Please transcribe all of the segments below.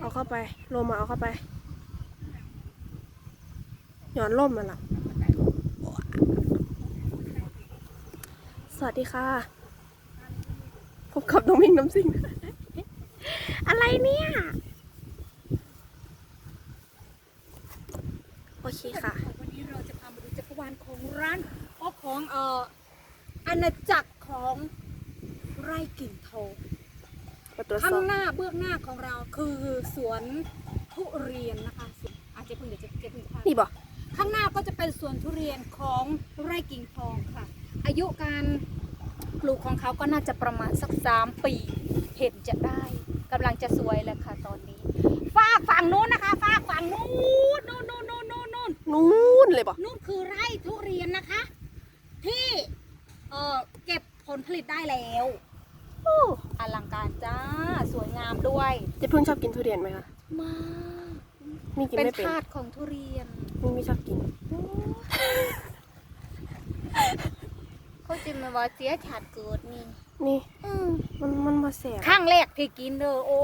เอาเข้าไปลมมาเอาเข้าไป หย่อนล่มมันละสวัสดีค่ะ พบกับน้องมิงน้ำซิง อะไรเนี่ย โอเคค่ะ วันนี้เราจะพามาดูจักรวาลของร้านอ๋อของเอ่ออาณาจักรของไร่กิ่งทอง มาตรวจสข้าองบ หน้าเบื้องหน้าของเราคือสวนทุเรียนนะคะสวนอาจจะเพิ่งเดี๋ยวจะเก็บเพิ่งจะพานี่บอกข้างหน้าก็จะเป็นสวนทุเรียนของไร่กิ่งทองค่ะ อายุการปลูกของเขาก็น่าจะประมาณสักสามปีเห็นจะได้กำลังจะสวยแล้วค่ะตอนนี้ฝากฝั่งนู้นนะคะฝากฝั่งนู้นนู้นนู้นนู้นนู้นนู้น นู่นเลยบอกนู่นคือไร่ทุเรียนนะคะ ที่เออเก็บผลผลิตได้แล้วอ ลังการจ้า สวยงามด้วยเจะเพิ่งชอบกินทุเรียนไหมคะมากมีกินเป็นไม่เป็นทาสของทุเรียนมีไม่ชอบกินเขาจิมาว่าเสียชาติเกิดนี่นี่มันมันมาแสบครั้งแรกที่กินเด้อโอ้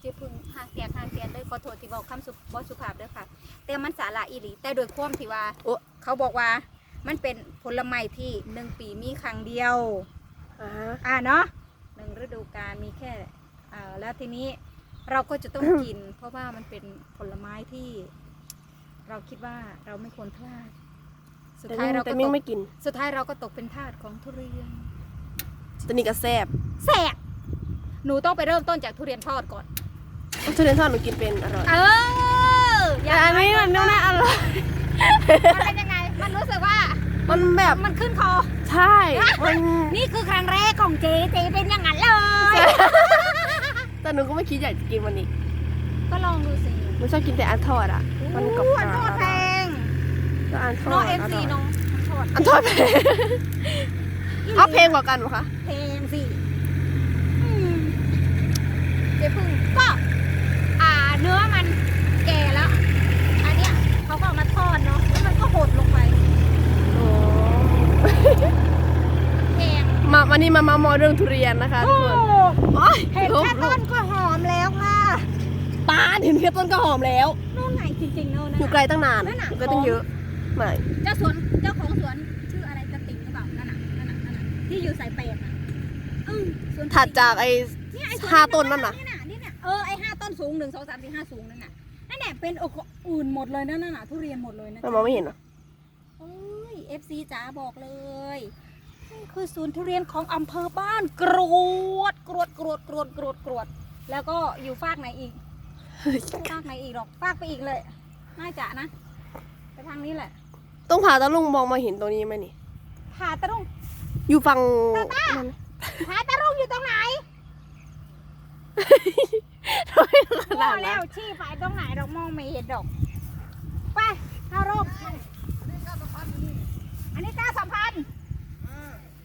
เจะพึ่งหาเสียหาเสียเลยขอโทษที่บอกคำสุบ่สุภาพเด้อค่ะ แต่มันสาระอีหลีแต่โดยความที่ว่าโอ้เขาบอกว่ามันเป็นผลไม้ที่หนึ่งปีมีครั้งเดียว อ่าอ่าเนาะ หนึ่งฤดูกาลมีแค่อ่าแล้วทีนี้เราก็จะต้องกิน เพราะว่ามันเป็นผลไม้ที่ เราคิดว่าเราไม่ควรพลาด สุดแต่ท้ายมิ่งเราแต่ก็มิ่ตงกไม่กิน สุดท้ายเราก็ตกเป็นทาสของทุเรียนตัวนี้ก็แสบแสบหนูต้องไปเริ่มต้นจากทุเรียนทอดก่อน ทุเรียนทอดหนูกินเป็นอร่อย เออแต่อันนี้มันไม่น่าอร่อย มันเป็นยังไง มันรู้สึกว่า มันแบบมันขึ้นคอ ใช่มันนี่คือครั้งแรกของเจ๊เจ๊เป็นอย่างนั้นเลย แต่หนูก็ไม่คิดอยากจะกินวันนี้ ก็ลองดูสิหนูชอบกินแต่อันทอดอะ มันกรอบอู้ๆอันทอดแพงก็อันทอน้องดเอ็มซีร่ยน้องทอดอันทอดแพงเอาเพลงกว่ากันเหรอคะเพลงสิอืมเจ๊พึ่งก็ อ่า เนื้อมันแก่แล้ว อันเนี้ยเขาก็เอามาทอดเนาะ แล้วมันก็หดลงไป โอ้ แพง มาวันนี้มามามอเรื่องทุเรียนนะคะทุกคนโอ้ยเห็นลบแค่ลต้บนก็หอมแล้วค่ะปานเห็นแค่ต้นก็หอมแล้วนู่นไหนจริงๆเนอะนั่นอยู่น่ะไกลตั้งนานนั่นน่ะอยู่ไกลตั้งเยอะไม่เจ้าสวนเจ้าของสวนชื่ออะไรกระติ่งหรือเปล่านั่นน่ะนั่นน่ะนั่นน่ะที่อยู่สายเปรตน่ะอืมสวนถัดจากไอ้เนี่ยไอ้สวนห้าต้นนั่นน่ะนี่น่ะนี่น่ะเออไอ้ห้าต้นสูงหนึ่งสองสามสี่ห้าสูงนั่นน่ะนั่นแหละเป็นอื่นหมดเลยนั่นน่ะทุเรียนหมดเลยนะมันมองไม่เห็นเหรอเอ้ย FC จ๋าบอกเลยนี่ คือศูนย์ทุเรียนของอำเภอบ้านกรวดกรวดกรวดกรวดกรวดกรวด แล้วก็อยู่ฝากไหนอีกฝากไหนอีกหรอกฝากไปอีกเลย น่าจะนะไปทางนี้แหละต้องผ่าตะลุงมองมาเห็นตรงนี้ไหมนี่ผาตะรุ่งอยู่ฝั่งตาตานั่นผาตะรุ่งอยู่ตรงไหนทำไมขมนาอดแล้นั้นวชี้ไปตรงไหนดอกมองไม่เห็นดอก ไปเข้าร่มอันนี้เก้าสัมพันธ์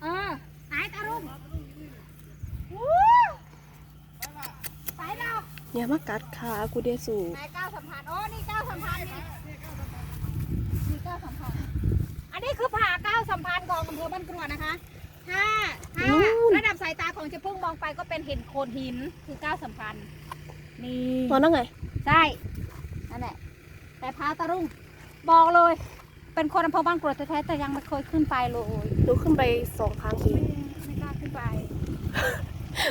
เออไหนตารุ่งวู้ไปดอกอย่ามากัดขากูเดสูไหนเก้าสัมพันธ์โอ้นี่เก้าสัมพันธ์นี่นี่เก้าสัมพันธ์อันนี้คือผ่าเก้าสัมพันธ์ของอำเภอบ้านกรวดนะคะถ้าถ้าระดับสายตาของเจะพุ่งมองไปก็เป็นเห็นโคนหินคือเก้าสัมพันธ์นี่ตอนนั้นไงใช่นั่นแหละแต่พาตะรุ่งบอกเลย เป็นคนอำเภอบ้านกรวดแท้ๆแต่ยังไม่เคยขึ้นไปเลยหนูขึ้นไปสองครั้งเองไม่กล้าขึ้นไป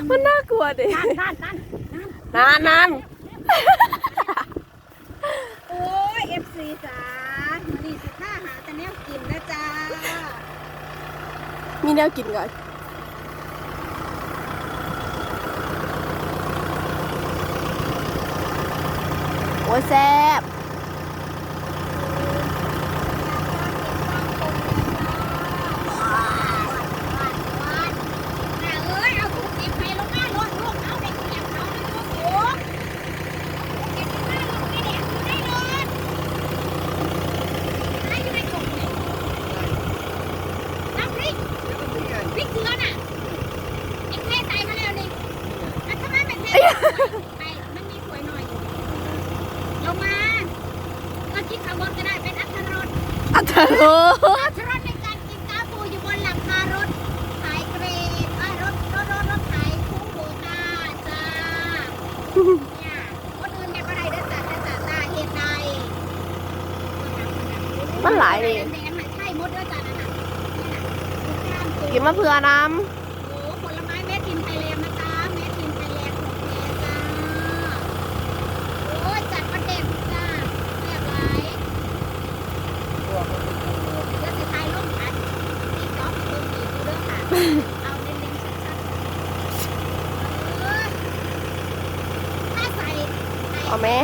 มันน่ากลัวดินั่นนั่นนั่นนั่นนานนานโอ้ยเอฟซีจ๋ามานี่สิข้าหาแต่แนวกินนะจ๊ะมีแนวกินก่อนโอ้ยแซ่บ เอ้ยเอาถุงเก็บไปลงมาลดลูกเอาเด็กเก็บเขาในตัวสูงเก็บมาลงไปเด็กได้เลยให้อยู่ในถุงเนี่ยน้ำพริกพริกเกลือน่ะเอ็งเทใส่มาแล้วนี่แล้วทำไมไม่เทไปมันมีถ้วยหน่อยอยู่ลงมาก็คิดข้างบนก็ได้เป็นอัตรส อัตโล อัตรสในการกินกาปูอยู่บนหลังคารถขายเกรดไอ้ยรถรถรถรถขายคุ้งโบตาจ้าเนี่ยคนอื่น มันหลายนี่ แดงๆน่ะใช่มดด้วยจ้ะนั่นน่ะนี่น่ะทุกข้ามตัวกินมะเขือน้ำอ้ผลไม้แม่ทินไทยแลนด์นะจ๊ะแม่ทินไทยแลนด์ของแท้จ้าโอ้ยจัดประเด็นจ้าแซ่บหลายเดี๋ยวสิทายลงค่ะนี่จ๊อบเบิ่งอีกอยู่เด้อค่ะ เอาเน้นๆชัดๆเอ้ยถ้าใส่ไอ้ำเอาแม่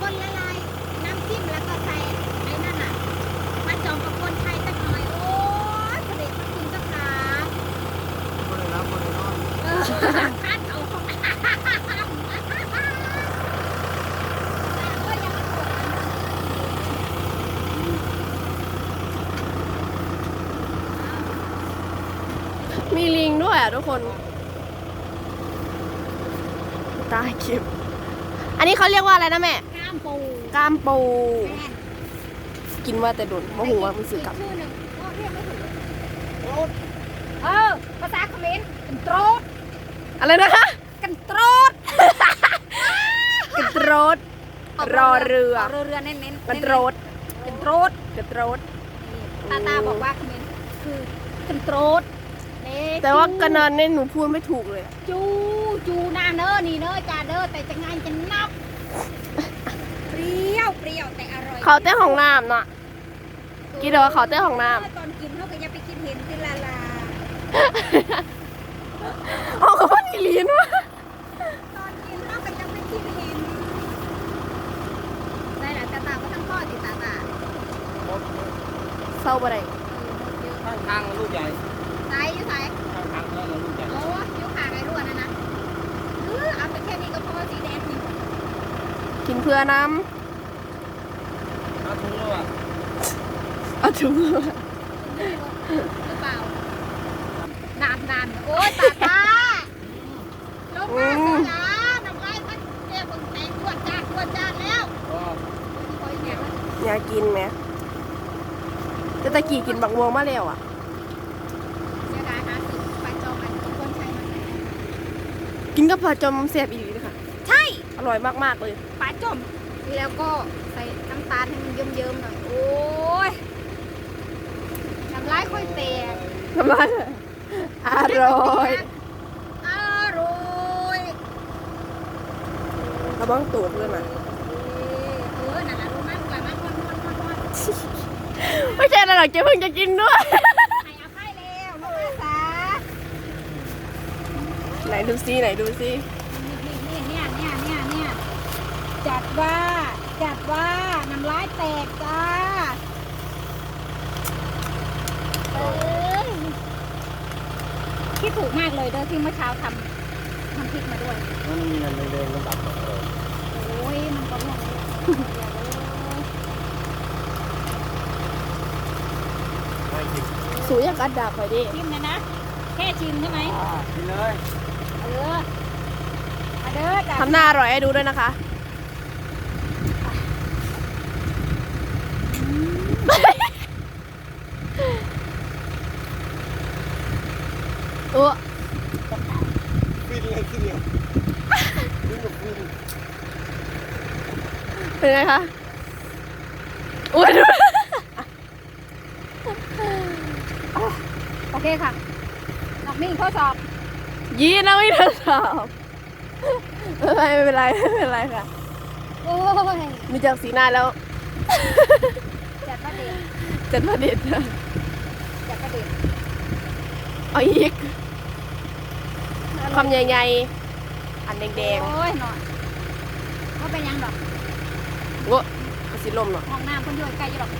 คนละลายน้ำจิ้มแล้วก็ใส่ไอ้นั่นน่ะมาจองกับคนไทยสักหน่อย โอ้ยพระเด็กพระคุณเจ้าขา เออคัดเอาของโอ้ยยังไม่หมด มีลิงด้วยอะทุกคน ตายคลิปอันนี้เขาเรียกว่าอะไรนะแม่ กล้ามปูกล้ามปู แม่นกินว่าแต่โดนมะหูว่ามันสื่อกลับ ชื่อหนึ่งก็เรียกไม่ถูกเออ ภาษาเขมรกันโตรดอะไรนะคะกันโตรดกระโดด รอเรือ รอเรือเน้นๆเน้นกระโดดกันโตรดกระโดดตาตาบอกว่าเขมรคือกันโตรดเด็ก แต่ว่ากระนอนเนี่ยหนูพูดไม่ถูกเลยอะจูจูหน้าเนอนี่เนอจ่าเด้อแต่จะงานจะนับเปรี้ยวเปรี้ยวแต่อร่อยเขาเต้นของน้ำเนาะ กินเดี๋ยวว่าเขาเต้นของน้ตอนกินเขาก็อย่าไปกินเห็นคือลาลาอ๋อเขาพูดอีลีนวะตอนกินเขาก็ยังไปกินเห็นได้แหละตาตาก็ทั้งพ่อติตาตาเศร้าไปไหนเออเยอะข้างทางลูกใหญ่ ใส่อยู่ใส่ข้างทางนั่นน่ะลูกใหญ่โอ้ยยกขาไงรั่วนะนะเออเอาแต่แค่นี้ก็พอสีแดงนี่กินเพื่อน้เอาถุงแล้วอะำเอาถุงหรือเปล่านานนานโอ้ยตาตาลงมาสิล่ะน้ำลายมันเจ็บมันแตกขวดจานขวดจานแล้วก็โอ้ยเนี่ยมันอยากกินไหมแต่ตะกี้กินบักม่วงมาแล้วอะ เสียดายหาสิไปจองอันกับคนใช้มาใส่ กินกับปลาจอมแซ่บอีหลีเลยค่ะ ใช่ อร่อยมากๆเลยปลาจอมแล้วก็ใส่น้ำตาลให้มันเยิ้มๆหน่อย โอ้ยน้ำลายค่อยแตกน้ำลายอร่อยอร่อยระวังตูดเลยนะเออนั่นแหละรู้ไหมกลับมาคนคนคนคนไม่ใช่อะไรหรอกเจ๊เพิ่งจะกินด้วย ให้อภัยแล้วลูกอาสา ไหนดูซิไหนดูซินี่นี่เนี่ยเนี่ยเนี่ยเนี่ยจัดว่า จัดว่าน้ำลายแตกจ้าเอ้ยคิดถูกมากเลยเด้อที่เมื่อเช้าทำทำพริกมาด้วย มันมีอันเดินๆลำดับของเราโอ้ยมันก็ร่วงเลยอย่าเลยไม่กินสูอยากอัดดาบไปดิชิมนะนะ แค่ชิมใช่ไหมอ่ากินเลย เออมาเด้อจ้ะทำหน้าอร่อยให้ดูด้วยนะคะ โอ้ฟินเลยทีเดียวฟินกับฟินเป็นไงคะอุ้ยดูโอเคค่ะดอกมิ่งข้อสอบ ยีนะไม่ทดสอบไม่เป็นไรไม่เป็นไรค่ะโอ้ยมีจากสีหน้าแล้ว จัดประเด็นจัดประเด็นจัดประเด็นเอาอีกคำใหญ่ๆอันแดงโอ้ยหน่อยว่าเป็นยังดอกๆโอ้กระสิลมเนาะห้องน้ำคนอยู่ใกล้อยู่ดอก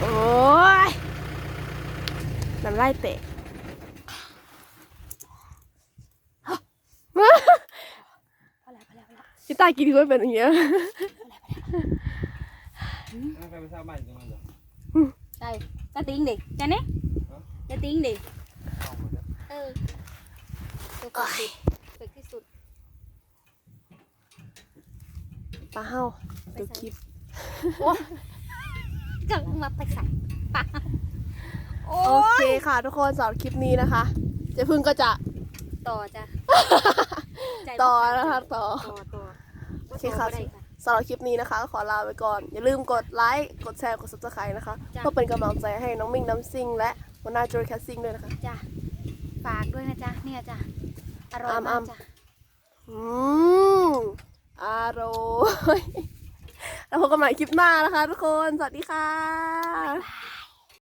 โอ้ย น้ำลายเตะพอแล้วพอแล้วพอแล้วพี่ตากินก็เป็นอย่างเงี้ยนั่งไปไม่ทราบบ้านตรงนั้นเหรอใช่จะติ้งดิจะเนี่ยฮะจะติ้งดิเอาหมดแล้วเออตัวฝึกสุดฝึกที่สุดปลาเห่าตัวคลิปก็มาไปใส่ปาก โอ้โอเคค่ะ ทุกคนสำหรับคลิปนี้นะคะ เจ๊พึ่งก็จะ ต่อจ้ะใจต่อบ่ขาดนะคะต่อ ต่อต่อเคค่ะ บ่ได้ค่ะสำหรับคลิปนี้นะคะก็ขอลาไปก่อน อย่าลืมกดไลค์กดแชร์กด subscribe นะคะจ้ะ เพื่อเป็นกำลังใจให้น้องมิ่งน้ำซิ่งและหัวหน้าจูร์แคสซิ่งด้วยนะคะ จ้ะฝากด้วยนะจ๊ะเนี่ยจ้ะอร่อยอ้ำมากอ้ำจ้ะอืมอร่อยแล้วพบกันใหม่คลิปหน้านะคะ ทุกคน สวัสดีค่ะ